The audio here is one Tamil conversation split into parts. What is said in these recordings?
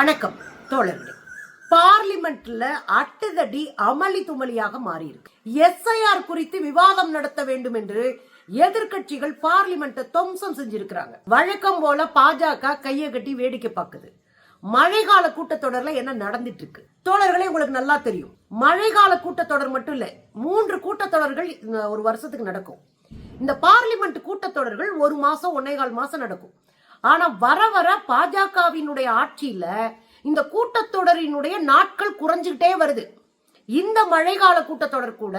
வணக்கம் தோழர்களே. பார்லிமெண்ட்ல அட்டுதடி அமளி துமளியாக மாறியிருக்கு. எஸ்ஐஆர் குறித்து விவாதம் நடத்த வேண்டும் என்று எதிர்க்கட்சிகள் பார்லிமெண்ட்டை துவம்சம் செஞ்சிருக்கிறாங்க. வழக்கம் போல பாஜக கையை கட்டி வேடிக்கை பார்க்குது மழைக்கால கூட்டத்தொடர்ல என்ன நடந்துட்டு இருக்கு தோழர்களே உங்களுக்கு நல்லா தெரியும். மழைக்கால கூட்டத்தொடர் மட்டும் இல்ல மூன்று கூட்டத்தொடர்கள் இந்த ஒரு வருஷத்துக்கு நடக்கும். இந்த பார்லிமெண்ட் கூட்டத்தொடர்கள் ஒரு மாசம் ஒன்னே கால் மாசம் நடக்கும். ஆனா வர வர பாஜகவினுடைய ஆட்சியில இந்த கூட்டத்தொடரினுடைய நாட்கள் குறைஞ்சுக்கிட்டே வருது. இந்த மழைக்கால கூட்டத்தொடர் கூட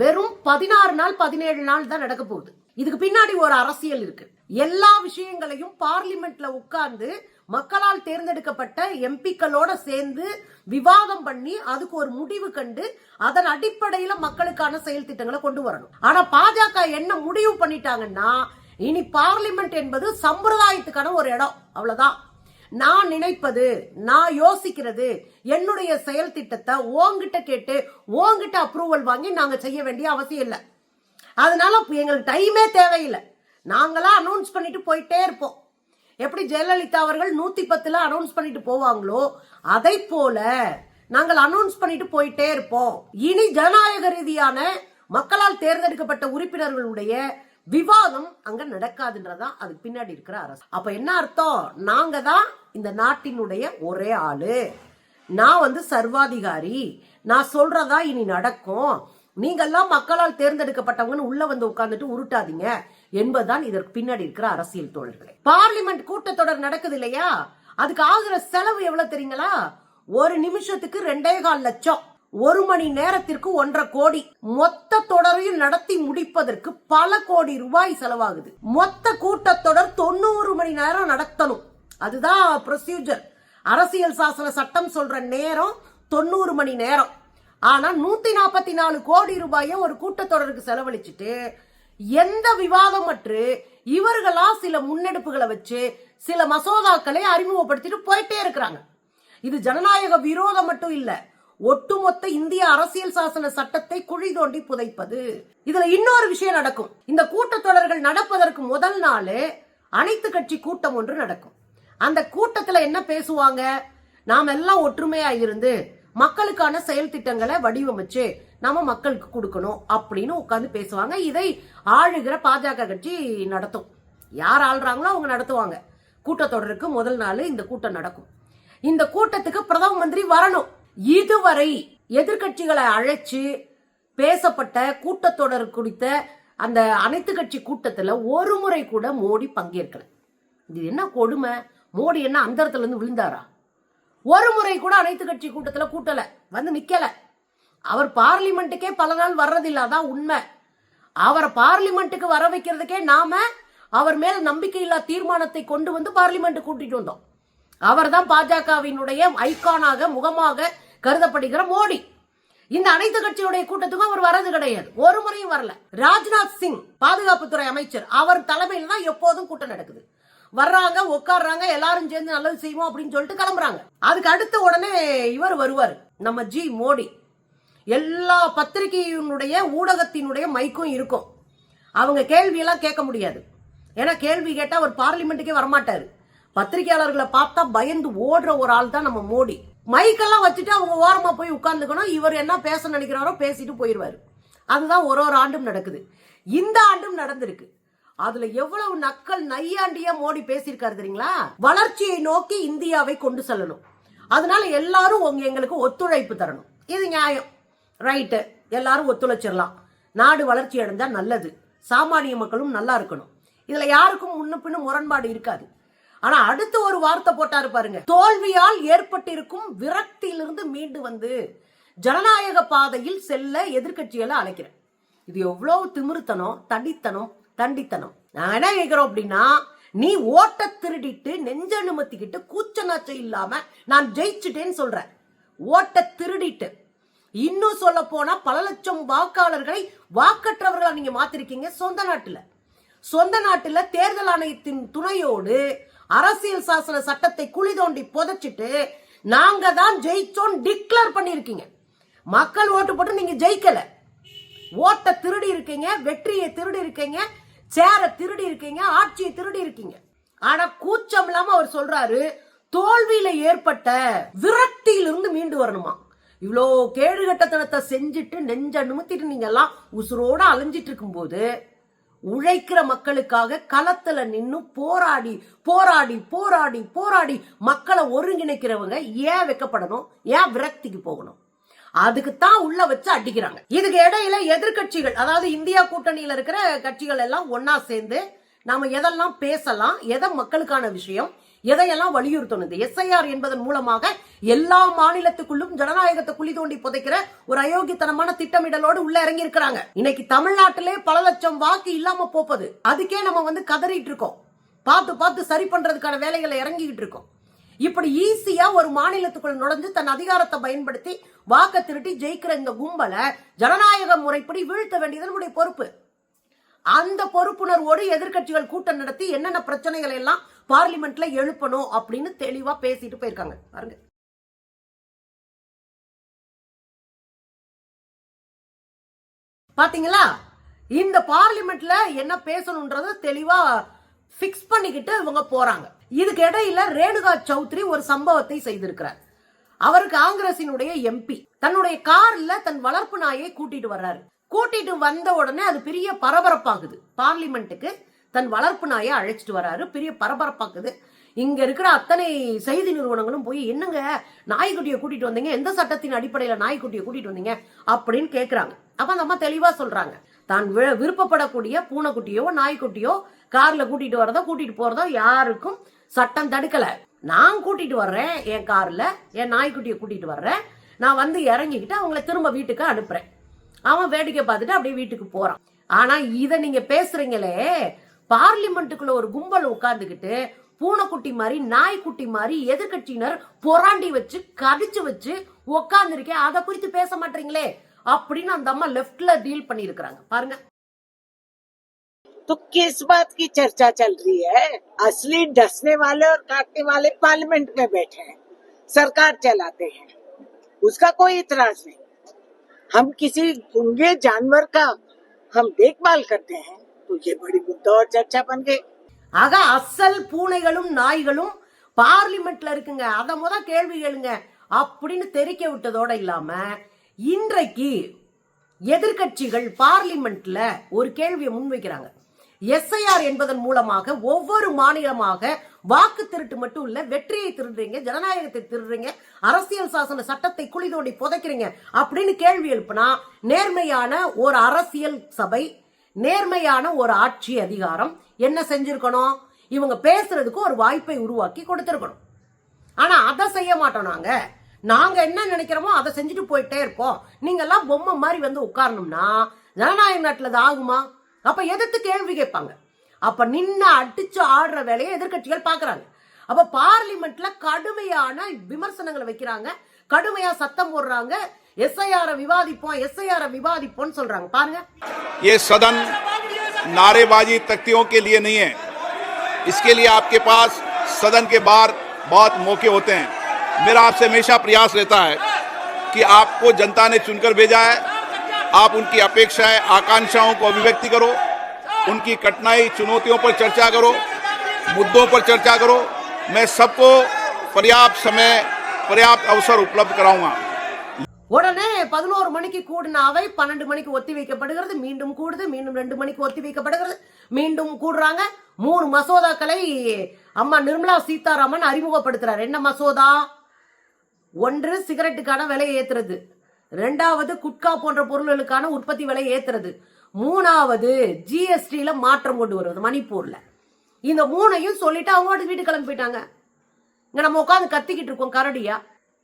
வெறும் பதினாறு நாள் பதினேழு நாள் தான் நடக்க போகுது. இதுக்கு பின்னாடி ஒரு அரசியல் இருக்கு. எல்லா விஷயங்களையும் பார்லிமெண்ட்ல உட்கார்ந்து மக்களால் தேர்ந்தெடுக்கப்பட்ட எம்பிக்களோட சேர்ந்து விவாதம் பண்ணி அதுக்கு ஒரு முடிவு கண்டு அதன் அடிப்படையில மக்களுக்கான செயல் திட்டங்களை கொண்டு வரணும். ஆனா பாஜக என்ன முடிவு பண்ணிட்டாங்கன்னா இனி பார்லிமெண்ட் என்பது சம்பிரதாயத்துக்கான ஒரு இடம். அவ்வளவுதான். நான் நினைப்பது நான் யோசிக்கிறது என்னுடைய செயல் திட்டத்தை ஓங்கிட்ட கேட்டு ஓங்கிட்ட அப்ரூவல் வாங்கி நாங்க செய்ய வேண்டிய அவசியம் இல்லை. அதனால எங்களுக்கு டைமே தேவையில்லை. நாங்களா அனௌன்ஸ் பண்ணிட்டு போயிட்டே இருப்போம். எப்படி ஜெயலலிதா அவர்கள் நூத்தி பத்துல அனௌன்ஸ் பண்ணிட்டு போவாங்களோ அதை போல நாங்கள் அனௌன்ஸ் பண்ணிட்டு போயிட்டே இருப்போம். இனி ஜனநாயக ரீதியான மக்களால் தேர்ந்தெடுக்கப்பட்ட உறுப்பினர்களுடைய விவாதம் அங்க நடக்காதுன்றதான் அதுக்கு பின்னாடி இருக்கிற அரசு. அப்ப என்ன அர்த்தம்? நாங்க தான் இந்த நாட்டினுடைய ஒரே ஆளு. நான் வந்து சர்வாதிகாரி. நான் சொல்றதா இனி நடக்கும். நீங்கெல்லாம் மக்களால் தேர்ந்தெடுக்கப்பட்டவங்கன்னு உள்ள வந்து உட்கார்ந்துட்டு உருட்டாதீங்க என்பதுதான் இதற்கு பின்னாடி இருக்கிற அரசியல் தோழர்களே. பார்லிமெண்ட் கூட்டத்தொடர் நடக்குது இல்லையா? அதுக்கு ஆகுற செலவு எவ்வளவு தெரியுங்களா? ஒரு நிமிஷத்துக்கு ரெண்டே கால் லட்சம். ஒரு மணி நேரத்திற்கு ஒன்றரை கோடி. மொத்த தொடரையும் நடத்தி முடிப்பதற்கு பல கோடி ரூபாய் செலவாகுது. மொத்த கூட்டத்தொடர் தொண்ணூறு மணி நேரம் நடத்தணும். அதுதான் ப்ரொசீஜர் அரசியல் சாசன சட்டம் சொல்ற நேரம் தொண்ணூறு மணி நேரம். ஆனா நூத்தி நாற்பத்தி நாலு கோடி ரூபாயை ஒரு கூட்டத்தொடருக்கு செலவழிச்சிட்டு எந்த விவாதம் அற்று இவர்களா சில முன்னெடுப்புகளை வச்சு சில மசோதாக்களை அறிமுகப்படுத்திட்டு போயிட்டே இருக்கிறாங்க. இது ஜனநாயக விரோதம் மட்டும் இல்லை. ஒட்டுமொத்த இந்திய அரசியல் சாசன சட்டத்தை குழி தோண்டி புதைப்பது. இதுல இன்னொரு விஷயம் நடக்கும். இந்த கூட்டத்தொடர்கள் நடப்பதற்கு முதல் நாள் அனைத்து கட்சி கூட்டம் ஒன்று நடக்கும். அந்த கூட்டத்துல என்ன பேசுவாங்க? நாம் எல்லாம் ஒற்றுமையா இருந்து மக்களுக்கான செயல் திட்டங்களை வடிவமைச்சு நாம மக்களுக்கு கொடுக்கணும் அப்படின்னு உட்காந்து பேசுவாங்க. இதை ஆளுகிற பாஜக கட்சி நடத்தும். யார் ஆள்றாங்களோ அவங்க நடத்துவாங்க. கூட்டத்தொடருக்கு முதல் நாள் இந்த கூட்டம் நடக்கும். இந்த கூட்டத்துக்கு பிரதம மந்திரி வரணும். இதுவரை எதிர்க்கட்சிகளை அழைச்சு பேசப்பட்ட கூட்டத்தொடர் குறித்த அந்த அனைத்து கட்சி கூட்டத்துல ஒரு முறை கூட மோடி பங்கேற்கல. இது என்ன கொடுமை? மோடி என்ன அந்தரத்துல இருந்து விழுந்தாரா? ஒரு முறை கூட அனைத்து கட்சி கூட்டத்துல கூட்டல வந்து நிக்கல. அவர் பார்லிமெண்ட்டுக்கே பல நாள் வர்றதில்ல அதான் உண்மை. அவரை பார்லிமெண்ட்டுக்கு வர வைக்கிறதுக்கே நாம அவர் மேல நம்பிக்கையில்லா தீர்மானத்தை கொண்டு வந்து பார்லிமெண்ட் கூட்டிட்டு வந்தோம். அவர் தான் பாஜகவினுடைய ஐகானாக முகமாக கருதப்படுகிற மோடி. இந்த அனைத்து கட்சியுடைய கூட்டத்துக்கும் அவர் வரது கிடையாது. ஒரு முறையும் வரல. ராஜ்நாத் சிங் பாதுகாப்புத்துறை அமைச்சர் அவர் தலைமையில் தான் எப்போதும் கூட்டம் நடக்குது. வர்றாங்க உட்கார்றாங்க எல்லாரும் சேர்ந்து நல்லது செய்வோம் அப்படின்னு சொல்லிட்டு கிளம்புறாங்க. அதுக்கு அடுத்த உடனே இவர் வருவார். நம்ம ஜி மோடி. எல்லா பத்திரிகையினுடைய ஊடகத்தினுடைய மைக்கும் இருக்கும். அவங்க கேள்வியெல்லாம் கேட்க முடியாது. ஏன்னா கேள்வி கேட்டால் அவர் பார்லிமெண்ட்டுக்கே வரமாட்டார். பத்திரிகையாளர்களை பார்த்தா பயந்து ஓடுற ஒரு ஆள் தான் நம்ம மோடி. மைக்கெல்லாம் வச்சுட்டு அவங்க ஓரமாக போய் உட்காந்துக்கணும் இவர் என்ன பேச நினைக்கிறாரோ பேசிட்டு போயிடுவாரு அதுதான் ஒரு ஒரு ஆண்டும் நடக்குது. இந்த ஆண்டும் நடந்திருக்கு. அதுல எவ்வளவு நக்கல் நையாண்டியா மோடி பேசியிருக்காரு தெரியுங்களா? வளர்ச்சியை நோக்கி இந்தியாவை கொண்டு செல்லணும். அதனால எல்லாரும் உங்க எங்களுக்கு ஒத்துழைப்பு தரணும். இது நியாயம். ரைட்டு எல்லாரும் ஒத்துழைச்சிடலாம். நாடு வளர்ச்சி அடைந்தா நல்லது. சாமானிய மக்களும் நல்லா இருக்கணும். இதுல யாருக்கும் முன்ன பின்னும் முரண்பாடு இருக்காது. ஆனா அடுத்து ஒரு வார்த்தை போட்டாரு பாருங்க. தோல்வியால் ஏற்பட்டிருக்கும் விரக்தியிலிருந்து மீண்டு வந்து ஜனநாயக பாதையில் செல்ல எதிர்க்கட்சிகளை அழைக்கிறேன். இது எவ்வளவு திமிருத்தனம் தடித்தனம் தண்டித்தனம். நான் என்ன கேட்கிறோம் அப்படின்னா நீ ஓட்ட திருடிட்டு நெஞ்ச நிமித்திக்கிட்டு கூச்ச நாச்சம் இல்லாம நான் ஜெயிச்சுட்டேன்னு சொல்றேன் ஓட்ட திருடிட்டு. இன்னும் சொல்ல போனா பல லட்சம் வாக்காளர்களை வாக்கற்றவர்களா நீங்க மாத்திருக்கீங்க சொந்த நாட்டுல. சொந்த நாட்டுல தேர்தல் ஆணையத்தின் துணையோடு அரசியல் சாசன சட்டத்தை குழி தோண்டி புதைச்சிட்டு நாங்க தான் ஜெயிச்சோம் டிக்ளேர் பண்ணிருக்கீங்க மக்கள் ஓட்டு போட்டு நீங்க ஜெயிக்கல. ஓட்ட திருடி இருக்கீங்க வெற்றியை திருடி இருக்கீங்க சேர திருடி இருக்கீங்க ஆட்சியை திருடி இருக்கீங்க. ஆனா கூச்சம் இல்லாம அவர் சொல்றாரு தோல்வியில ஏற்பட்ட விரக்தியிலிருந்து மீண்டு வரணுமா? இவ்வளோ கேடுகட்டத்தனத்தை செஞ்சுட்டு நெஞ்ச நிமித்திட்டு நீங்க எல்லாம் உசுரோட அலைஞ்சிட்டு இருக்கும்போது உழைக்கிற மக்களுக்காக களத்துல நின்னு போராடி போராடி போராடி போராடி மக்களை ஒருங்கிணைக்கிறவங்க ஏன் வைக்கப்படணும்? ஏன் விரக்திக்கு போகணும்? அதுக்கு தான் உள்ள வச்சு அடிக்கிறாங்க. இதுக்கு இடையில எதிர்க்கட்சிகள் அதாவது இந்தியா கூட்டணியில இருக்கிற கட்சிகள் எல்லாம் ஒன்னா சேர்ந்து நாம எதெல்லாம் பேசலாம் எதை மக்களுக்கான விஷயம் எதையெல்லாம் வலியுறுத்தணும்? இந்த எஸ்ஐஆர் என்பதன் மூலமாக எல்லா மாநிலத்துக்குள்ளும் ஜனநாயகத்தை குழி தோண்டி புதைக்கிற ஒரு அயோக்கியத்தனமான திட்டமிடலோடு உள்ள இறங்கி இருக்கிறாங்க இன்னைக்கு தமிழ்நாட்டிலே பல லட்சம் வாக்கு இல்லாம போப்பது. அதுக்கே நம்ம வந்து கதறிட்டு இருக்கோம். பார்த்து பார்த்து சரி பண்றதுக்கான வேலைகளை இறங்கிக்கிட்டு இருக்கோம். இப்படி ஈஸியா ஒரு மாநிலத்துக்குள்ள நுழைஞ்சு தன் அதிகாரத்தை பயன்படுத்தி வாக்க திருட்டி ஜெயிக்கிற இந்த கும்பலை ஜனநாயக முறைப்படி வீழ்த்த வேண்டியது நம்முடைய பொறுப்பு. அந்த பொறுப்புணர்வோடு எதிர்க்கட்சிகள் கூட்டம் நடத்தி என்னென்ன பிரச்சனைகளை எல்லாம் பார்லிமெண்ட்ல எழுப்பணும் அப்படின்னு தெளிவா பேசிட்டு போயிருக்காங்க. பாருங்க. பார்த்தீங்களா இந்த பார்லிமெண்ட்ல என்ன பேசணுன்றது தெளிவா ஃபிக்ஸ் பண்ணிக்கிட்டு இவங்க போறாங்க. இதுக்கு இடையில ரேணுகா சௌத்ரி ஒரு சம்பவத்தை செய்திருக்கிறார். அவர் காங்கிரசினுடைய எம்பி தன்னுடைய கார்ல தன் வளர்ப்பு நாயை கூட்டிட்டு வர்றாரு. கூட்டிட்டு வந்த உடனே அது பெரிய பரபரப்பாகுது. பார்லிமெண்ட்டுக்கு தன் வளர்ப்பு நாயை அழைச்சிட்டு வராரு பெரிய பரபரப்பாக்குது. இங்க இருக்கிற அத்தனை செய்தி நிறுவனங்களும் போய் என்னங்க நாய்க்குட்டியை கூட்டிட்டு வந்தீங்க? எந்த சட்டத்தின் அடிப்படையில நாய்க்குட்டியை கூட்டிட்டு வந்தீங்க? அப்படின்னு கேக்குறாங்க. அப்ப அந்த அம்மா தெளிவா சொல்றாங்க. தான் வி- விருப்பப்படக்கூடிய பூனைக்குட்டியோ நாய்க்குட்டியோ கார்ல கூட்டிட்டு வரதோ கூட்டிட்டு போறதோ யாருக்கும் சட்டம் தடுக்கல. நான் கூட்டிட்டு வர்றேன் என் கார்ல என் நாய்க்குட்டியை கூட்டிட்டு வர்றேன். நான் வந்து இறங்கிக்கிட்டு அவங்கள திரும்ப வீட்டுக்கு அனுப்புறேன். அவன் வேடிக்கை பார்த்துட்டு அப்படியே வீட்டுக்கு போறான். ஆனா இதை நீங்க பேசுறீங்களே பார்லிமெண்ட்டுக்குள்ள ஒரு கும்பல் உட்காந்துக்கிட்டு பூனைக்குட்டி மாதிரி நாய்க்குட்டி மாதிரி எதிர்க்கட்சியினர் பொறாண்டி வச்சு கடிச்சு வச்சு உட்கார்ந்துருக்கேன் அதை குறித்து பேச மாட்டீங்களே அப்படின்னு அந்த அம்மா லெஃப்ட்ல டீல் பண்ணியிருக்கிறாங்க பாருங்க तो किस बात की चर्चा चल रही है असली डसने वाले और काटने वाले पार्लियामेंट में बैठे हैं सरकार चलाते हैं उसका कोई इतराज नहीं हम किसी गूंगे जानवर का हम देखभाल करते हैं तो ये बड़ी मुद्दा और चर्चा बन गई ஆக அசல் பூனைகளும் நாய்களும் பார்லிமெண்ட்ல இருக்குங்க. அதை முத கேள்வி கேளுங்க. அப்படின்னு தெரிக்க விட்டதோட இல்லாம இன்றைக்கு எதிர்க்கட்சிகள் பார்லிமெண்ட்ல ஒரு கேள்வியை முன்வைக்கிறாங்க. எஸ்ஐஆர் என்பதன் மூலமாக ஒவ்வொரு மாநிலமாக வாக்கு திருட்டு மட்டும் இல்ல வெற்றியை திருடுறீங்க ஜனநாயகத்தை திருடுறீங்க அரசியல் சாசன சட்டத்தை குழி தோண்டி புதைக்கிறீங்க அப்படின்னு கேள்வி எழுப்புனா நேர்மையான ஒரு அரசியல் சபை நேர்மையான ஒரு ஆட்சி அதிகாரம் என்ன செஞ்சிருக்கணும்? இவங்க பேசுறதுக்கு ஒரு வாய்ப்பை உருவாக்கி கொடுத்துருக்கணும். ஆனா அதை செய்ய மாட்டோம் நாங்க. நாங்க என்ன நினைக்கிறோமோ அதை செஞ்சுட்டு போயிட்டே இருப்போம். நீங்க எல்லாம் பொம்மை மாதிரி வந்து உட்காரணும்னா ஜனநாயக நாட்டில் அது ஆகுமா? அப்ப எதிர்த்து கேள்வி கேட்பாங்க. அப்ப நின்று அடிச்சு ஆடுற வேலையை எதிர்கட்சிகள் பாக்குறாங்க அப்ப பார்லிமெண்ட்ல கடுமையான விமர்சனங்களை வைக்கிறாங்க. கடுமையா சத்தம் போடுறாங்க. எஸ்ஐஆர் விவாதிப்போம் எஸ்ஐஆர் விவாதிப்போம்னு சொல்றாங்க பாருங்க ये सदन नारेबाजी तख्तियों के लिए नहीं है इसके लिए आपके पास सदन के बाहर बहुत मौके होते हैं मेरा आपसे हमेशा प्रयास रहता है कि आपको जनता ने चुनकर भेजा है आप उनकी अपेक्षाएं आकांक्षाओं को अभिव्यक्ति करो उनकी कठिनाई चुनौतियों पर चर्चा करो मुद्दों पर चर्चा करो मैं सबको पर्याप्त समय पर्याप्त अवसर उपलब्ध कराऊंगा உடனே பதினோரு மணிக்கு கூடின அவை பன்னெண்டு மணிக்கு ஒத்தி வைக்கப்படுகிறது. மீண்டும் கூடுது மீண்டும் ரெண்டு மணிக்கு ஒத்தி வைக்கப்படுகிறது. மீண்டும் கூடுறாங்க. மூணு மசோதாக்களை அம்மா நிர்மலா சீதாராமன் அறிமுகப்படுத்துறாரு. என்ன மசோதா? ஒன்று சிகரெட்டுக்கான விலையை ஏத்துறது. ரெண்டாவது குட்கா போன்ற பொருள்களுக்கான உற்பத்தி விலையை ஏத்துறது. மூணாவது ஜிஎஸ்டியில மாற்றம் கொண்டு வருவது மணிப்பூர்ல. இந்த மூணையும் சொல்லிட்டு அவங்க வீட்டுக்கு கிளம்பி போயிட்டாங்க. இங்க நம்ம உட்காந்து கத்திக்கிட்டு இருக்கோம் கரடியா.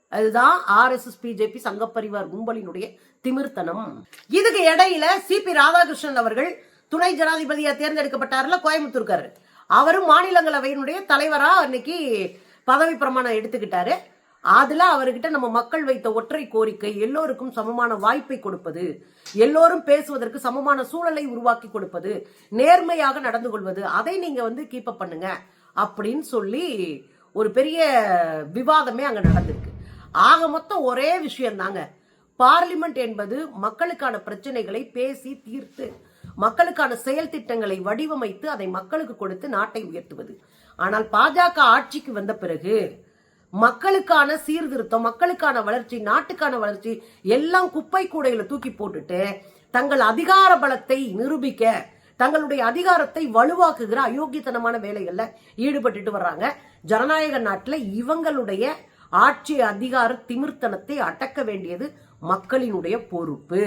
அதுதான் ஆர்எஸ்எஸ் பிஜேபி சங்கப்பரிவார் கும்பலினுடைய திமிர்த்தனம். இதுக்கு இடையில சிபி ராதாகிருஷ்ணன் அவர்கள் துணை ஜனாதிபதியா தேர்ந்தெடுக்கப்பட்டார்ல கோயம்புத்தூர்காரர். அவரும் மாநிலங்களவையினுடைய தலைவரா அன்னைக்கு பதவி பிரமாணம் எடுத்துக்கிட்டாரு. அதுல அவர்கிட்ட நம்ம மக்கள் வைத்த ஒற்றை கோரிக்கை எல்லோருக்கும் சமமான வாய்ப்பை கொடுப்பது எல்லோரும் பேசுவதற்கு சமமான சூழலை உருவாக்கி கொடுப்பது நேர்மையாக நடந்து கொள்வது அதை நீங்க வந்து கீப்பப் பண்ணுங்க அப்படின்னு சொல்லி ஒரு பெரிய விவாதமே அங்க நடந்திருக்கு. ஆக மொத்தம் ஒரே விஷயம் தாங்க பார்லிமெண்ட் என்பது மக்களுக்கான பிரச்சனைகளை பேசி தீர்த்து மக்களுக்கான செயல் திட்டங்களை வடிவமைத்து அதை மக்களுக்கு கொடுத்து நாட்டை உயர்த்துவது. ஆனால் பாஜக ஆட்சிக்கு வந்த பிறகு மக்களுக்கான சீர்திருத்தம் மக்களுக்கான வளர்ச்சி நாட்டுக்கான வளர்ச்சி எல்லாம் குப்பை கூடையில தூக்கி போட்டுட்டு தங்கள் அதிகார பலத்தை நிரூபிக்க தங்களுடைய அதிகாரத்தை வலுவாக்குகிற அயோக்கியத்தனமான வேலைகளில் ஈடுபட்டுட்டு வர்றாங்க. ஜனநாயக நாட்டில் இவங்களுடைய ஆட்சி அதிகார திமிர்த்தனத்தை அடக்க வேண்டியது மக்களினுடைய பொறுப்பு.